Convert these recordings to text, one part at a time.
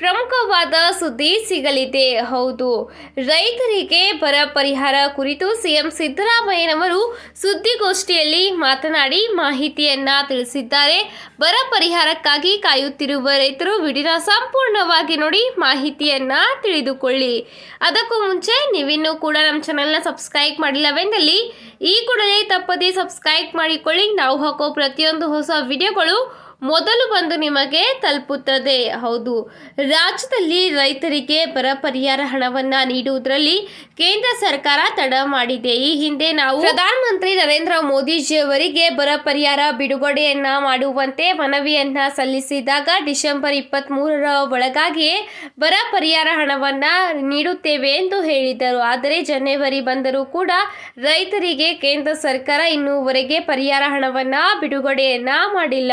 ಪ್ರಮುಖವಾದ ಸುದ್ದಿ ಸಿಗಲಿದೆ. ಹೌದು. ರೈತರಿಗೆ ಬರ ಪರಿಹಾರ ಕುರಿತು ಸಿಎಂ ಸಿದ್ದರಾಮಯ್ಯನವರು ಸುದ್ದಿಗೋಷ್ಠಿಯಲ್ಲಿ ಮಾತನಾಡಿ ಮಾಹಿತಿಯನ್ನ ತಿಳಿಸಿದ್ದಾರೆ. ಬರ ಪರಿಹಾರಕ್ಕಾಗಿ ಕಾಯುತ್ತಿರುವ ರೈತರು ವಿಡಿಯೋನ ಸಂಪೂರ್ಣವಾಗಿ ನೋಡಿ ಮಾಹಿತಿಯನ್ನ ತಿಳಿದುಕೊಳ್ಳಿ. ಅದಕ್ಕೂ ಮುಂಚೆ ನೀವಿನ್ನೂ ಕೂಡ ನಮ್ಮ ಚಾನಲ್ನ ಸಬ್ಸ್ಕ್ರೈಬ್ ಮಾಡಿಲ್ಲವೆಂದಲ್ಲಿ ಈ ಕೂಡಲೇ ತಪ್ಪದೇ ಸಬ್ಸ್ಕ್ರೈಬ್ ಮಾಡಿಕೊಳ್ಳಿ. ನಾವು ಹಾಕೋ ಪ್ರತಿಯೊಂದು ಹೊಸ ವಿಡಿಯೋಗಳು ಮೊದಲು ಬಂದು ನಿಮಗೆ ತಲುಪುತ್ತದೆ. ಹೌದು. ರಾಜ್ಯದಲ್ಲಿ ರೈತರಿಗೆ ಬರ ಪರಿಹಾರ ಹಣವನ್ನು ನೀಡುವುದರಲ್ಲಿ ಕೇಂದ್ರ ಸರ್ಕಾರ ತಡ ಮಾಡಿದೆ. ಈ ಹಿಂದೆ ನಾವು ಪ್ರಧಾನಮಂತ್ರಿ ನರೇಂದ್ರ ಮೋದಿಜಿಯವರಿಗೆ ಬರ ಪರಿಹಾರ ಬಿಡುಗಡೆಯನ್ನ ಮಾಡುವಂತೆ ಮನವಿಯನ್ನ ಸಲ್ಲಿಸಿದಾಗ ಡಿಸೆಂಬರ್ ಇಪ್ಪತ್ತ್ ಮೂರರ ಒಳಗಾಗಿಯೇ ಬರ ಪರಿಹಾರ ಹಣವನ್ನು ನೀಡುತ್ತೇವೆ ಎಂದು ಹೇಳಿದರು. ಆದರೆ ಜನವರಿ ಬಂದರೂ ಕೂಡ ರೈತರಿಗೆ ಕೇಂದ್ರ ಸರ್ಕಾರ ಇನ್ನೂವರೆಗೆ ಪರಿಹಾರ ಹಣವನ್ನು ಬಿಡುಗಡೆಯನ್ನ ಮಾಡಿಲ್ಲ.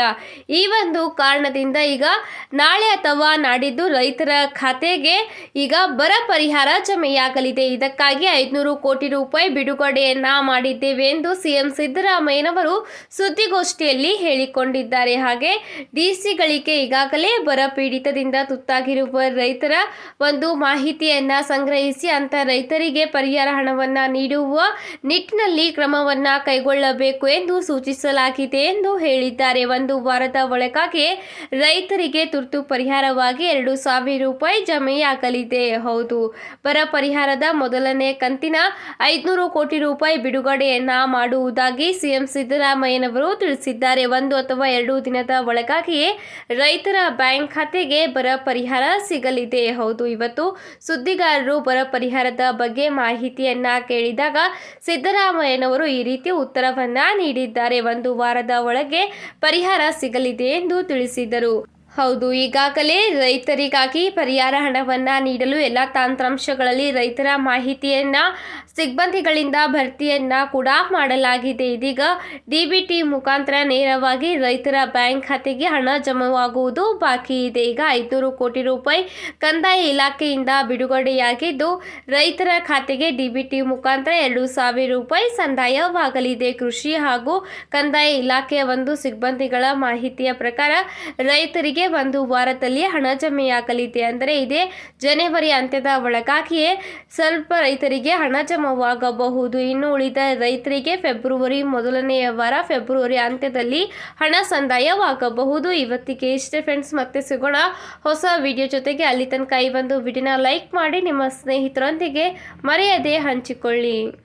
ಈ ಒಂದು ಕಾರಣದಿಂದ ಈಗ ನಾಳೆ ಅಥವಾ ನಾಡಿದ್ದು ರೈತರ ಖಾತೆಗೆ ಈಗ ಬರ ಪರಿಹಾರ ಜಮೆಯಾಗಲಿದೆ. ಇದಕ್ಕಾಗಿ ಐದುನೂರು ಕೋಟಿ ರೂಪಾಯಿ ಬಿಡುಗಡೆಯನ್ನ ಮಾಡಿದ್ದೇವೆ ಎಂದು ಸಿಎಂ ಸಿದ್ದರಾಮಯ್ಯನವರು ಸುದ್ದಿಗೋಷ್ಠಿಯಲ್ಲಿ ಹೇಳಿಕೊಂಡಿದ್ದಾರೆ. ಹಾಗೆ ಡಿಸಿಗಳಿಗೆ ಈಗಾಗಲೇ ಬರ ಪೀಡಿತದಿಂದ ತುತ್ತಾಗಿರುವ ರೈತರ ಒಂದು ಮಾಹಿತಿಯನ್ನ ಸಂಗ್ರಹಿಸಿ ಅಂತ ರೈತರಿಗೆ ಪರಿಹಾರ ಹಣವನ್ನ ನೀಡುವ ನಿಟ್ಟಿನಲ್ಲಿ ಕ್ರಮವನ್ನ ಕೈಗೊಳ್ಳಬೇಕು ಎಂದು ಸೂಚಿಸಲಾಗಿದೆ ಎಂದು ಹೇಳಿದ್ದಾರೆ. ಒಂದು ವಾರದ ಒಳಗಾಗಿ ರೈತರಿಗೆ ತುರ್ತು ಪರಿಹಾರವಾಗಿ ಎರಡು ಸಾವಿರ ರೂಪಾಯಿ ಜಮೆಯಾಗಲಿದೆ. ಹೌದು, ಬರ ಪರಿಹಾರದ ಮೊದಲನೇ ಕಂತಿನ ಐದುನೂರು ಕೋಟಿ ರೂಪಾಯಿ ಬಿಡುಗಡೆಯನ್ನ ಮಾಡುವುದಾಗಿ ಸಿಎಂ ಸಿದ್ದರಾಮಯ್ಯನವರು ತಿಳಿಸಿದ್ದಾರೆ. ಒಂದು ಅಥವಾ ಎರಡು ದಿನದ ಒಳಗಾಗಿಯೇ ರೈತರ ಬ್ಯಾಂಕ್ ಖಾತೆಗೆ ಬರ ಪರಿಹಾರ ಸಿಗಲಿದೆ. ಹೌದು, ಇವತ್ತು ಸುದ್ದಿಗಾರರು ಬರ ಪರಿಹಾರದ ಬಗ್ಗೆ ಮಾಹಿತಿಯನ್ನ ಕೇಳಿದಾಗ ಸಿದ್ದರಾಮಯ್ಯನವರು ಈ ರೀತಿ ಉತ್ತರವನ್ನ ನೀಡಿದ್ದಾರೆ. ಒಂದು ವಾರದ ಒಳಗೆ ಪರಿಹಾರ ಸಿಗಲಿದೆ. ಎಂದು ತಿಳಿಸಿದರು. ಹೌದು, ಈಗಾಗಲೇ ರೈತರಿಗಾಗಿ ಪರಿಹಾರ ಹಣವನ್ನು ನೀಡಲು ಎಲ್ಲ ತಂತ್ರಾಂಶಗಳಲ್ಲಿ ರೈತರ ಮಾಹಿತಿಯನ್ನು, ಸಿಬ್ಬಂದಿಗಳಿಂದ ಭರ್ತಿಯನ್ನು ಕೂಡ ಮಾಡಲಾಗಿದೆ. ಇದೀಗ ಡಿ ಬಿ ಟಿ ಮುಖಾಂತರ ನೇರವಾಗಿ ರೈತರ ಬ್ಯಾಂಕ್ ಖಾತೆಗೆ ಹಣ ಜಮವಾಗುವುದು ಬಾಕಿ ಇದೆ. ಈಗ ಐದುನೂರು ಕೋಟಿ ರೂಪಾಯಿ ಕಂದಾಯ ಇಲಾಖೆಯಿಂದ ಬಿಡುಗಡೆಯಾಗಿದ್ದು, ರೈತರ ಖಾತೆಗೆ ಡಿ ಬಿ ಟಿ ಮುಖಾಂತರ ಎರಡು ಸಾವಿರ ರೂಪಾಯಿ ಸಂದಾಯವಾಗಲಿದೆ. ಕೃಷಿ ಹಾಗೂ ಕಂದಾಯ ಇಲಾಖೆಯ ಒಂದು ಸಿಬ್ಬಂದಿಗಳ ಮಾಹಿತಿಯ ಪ್ರಕಾರ ರೈತರಿಗೆ ಒಂದು ವಾರದಲ್ಲಿ ಹಣ ಜಮೆಯಾಗಲಿದೆ ಅಂದರೆ ಇದೇ ಜನವರಿ ಅಂತ್ಯದ ಒಳಗಾಗಿಯೇ ಸ್ವಲ್ಪ ರೈತರಿಗೆ ಹಣ ಜಮವಾಗಬಹುದು. ಇನ್ನು ಉಳಿದ ರೈತರಿಗೆ ಫೆಬ್ರವರಿ ಮೊದಲನೆಯ ವಾರ ಫೆಬ್ರವರಿ ಅಂತ್ಯದಲ್ಲಿ ಹಣ ಸಂದಾಯವಾಗಬಹುದು. ಇವತ್ತಿಗೆ ಇಷ್ಟೇ ಫ್ರೆಂಡ್ಸ್, ಮತ್ತೆ ಸಿಗೋಣ ಹೊಸ ವಿಡಿಯೋ ಜೊತೆಗೆ. ಅಲ್ಲಿ ತನಕ ಈ ಒಂದು ವಿಡಿಯೋನ ಲೈಕ್ ಮಾಡಿ, ನಿಮ್ಮ ಸ್ನೇಹಿತರೊಂದಿಗೆ ಮರೆಯದೆ ಹಂಚಿಕೊಳ್ಳಿ.